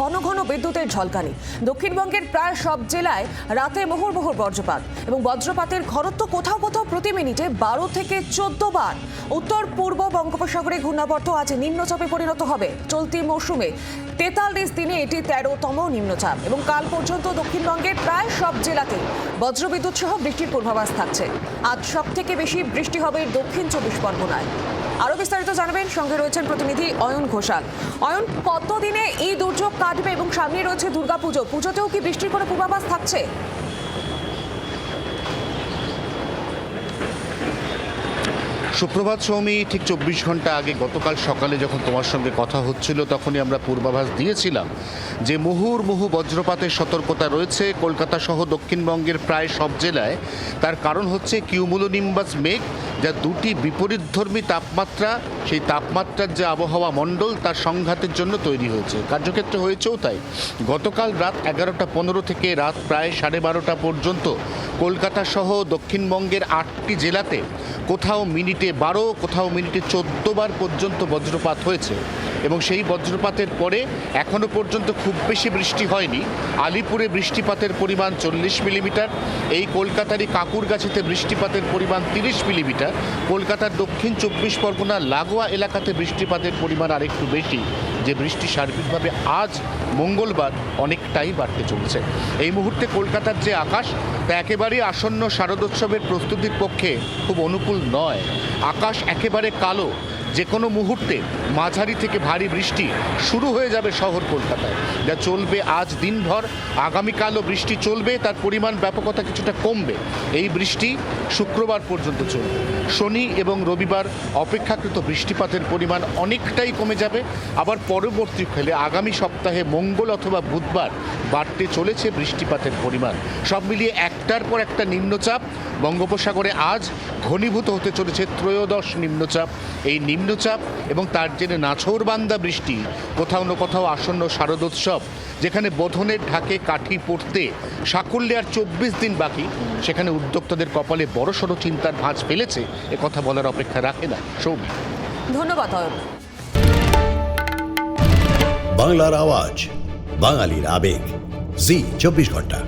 ঘন ঘন বিদ্যুতের ঝলকানি। দক্ষিণবঙ্গের প্রায় সব জেলায় রাতে মুহুর্মুহুর বজ্রপাত এবং বজ্রপাতের ঘনত্ব কোথাও কোথাও প্রতি মিনিটে বারো থেকে চোদ্দ বার। উত্তর, পূর্ব বঙ্গোপসাগরে ঘূর্ণাবর্ত আজ নিম্নচাপে পরিণত হবে। চলতি মৌসুমে তেতাল্লিশ দিনে এটি তেরোতম নিম্নচাপ এবং কাল পর্যন্ত দক্ষিণবঙ্গের প্রায় সব জেলাতে বজ্রবিদ্যুৎ সহ বৃষ্টির পূর্বাভাস থাকছে। আজ সব থেকে বেশি বৃষ্টি হবে দক্ষিণ চব্বিশ পরগনায়। আরও বিস্তারিত জানাবেন সঙ্গে রয়েছেন প্রতিনিধি অয়ন ঘোষাল। অয়ন, কতদিনে এই দুর্যোগ কাটবে এবং সামনে রয়েছে দুর্গাপুজো। পুজোতেও কি বৃষ্টির কোনো পূর্বাভাস থাকছে? সুপ্রভাত সৌমি, ঠিক চব্বিশ ঘণ্টা আগে গতকাল সকালে যখন তোমার সঙ্গে কথা হচ্ছিল, তখনই আমরা পূর্বাভাস দিয়েছিলাম যে মুহুর মুহু বজ্রপাতের সতর্কতা রয়েছে। কলকাতা সহ দক্ষিণবঙ্গের প্রায় সব জেলায়। তার কারণ হচ্ছে কিউমুলোনিম্বাস মেঘ, যা দুটি বিপরীতধর্মী তাপমাত্রা, সেই তাপমাত্রার যে আবহাওয়া মণ্ডল, তার সংঘাতের জন্য তৈরি হয়েছে। কার্যক্ষেত্রে হয়েছেও তাই। গতকাল রাত এগারোটা পনেরো থেকে রাত প্রায় সাড়ে বারোটা পর্যন্ত কলকাতা সহ দক্ষিণবঙ্গের আটটি জেলাতে কোথাও মিনিটে বারো কোথাও মিনিটে চোদ্দ বার পর্যন্ত বজ্রপাত হয়েছে। এবং সেই বজ্রপাতের পরে এখনও পর্যন্ত খুব বেশি বৃষ্টি হয়নি। আলিপুরে বৃষ্টিপাতের পরিমাণ চল্লিশ মিলিমিটার, এই কলকাতারই কাকুরগাছিতে বৃষ্টিপাতের পরিমাণ তিরিশ মিলিমিটার, কলকাতার দক্ষিণ চব্বিশ পরগনার লাগোয়া এলাকাতে বৃষ্টিপাতের পরিমাণ আরেকটু বেশি, যে বৃষ্টি সার্বিকভাবে আজ মঙ্গলবার অনেকটাই বাড়তে চলছে। এই মুহূর্তে কলকাতার যে আকাশ, তা একেবারেই আসন্ন শারদোৎসবের প্রস্তুতির পক্ষে খুব অনুকূল নয়। আকাশ একেবারে কালো যে কোনো মুহূর্তে মাঝারি থেকে ভারী বৃষ্টি শুরু হয়ে যাবে শহর কলকাতায়। যা চলবে আজ দিনভর, আগামীকালও বৃষ্টি চলবে, তার পরিমাণ ব্যাপকতা কিছুটা কমবে। এই বৃষ্টি শুক্রবার পর্যন্ত চলবে। শনি এবং রবিবার অপেক্ষাকৃত বৃষ্টিপাতের পরিমাণ অনেকটাই কমে যাবে। আবার পরবর্তীকালে আগামী সপ্তাহে মঙ্গল অথবা বুধবার বাড়তে চলেছে বৃষ্টিপাতের পরিমাণ। সব মিলিয়ে একটার পর একটা নিম্নচাপ। বঙ্গোপসাগরে আজ ঘনীভূত হতে চলেছে ত্রয়োদশ নিম্নচাপ। এই নিম্নচাপ এবং তার জেনে নাছোড়বান্দা বৃষ্টি কোথাও না কোথাও আসন্ন শারদোৎসব যেখানে বোধনের ঢাকে কাঠি পড়তে সাকল্যে আর চব্বিশ দিন বাকি সেখানে উদ্যোক্তাদের কপালে বড়সড় চিন্তার ভাঁজ ফেলেছে এ কথা বলার অপেক্ষা রাখে না সৌমি। ধন্যবাদ বাংলার আওয়াজ বাঙালির আবেগ জি চব্বিশ ঘণ্টা।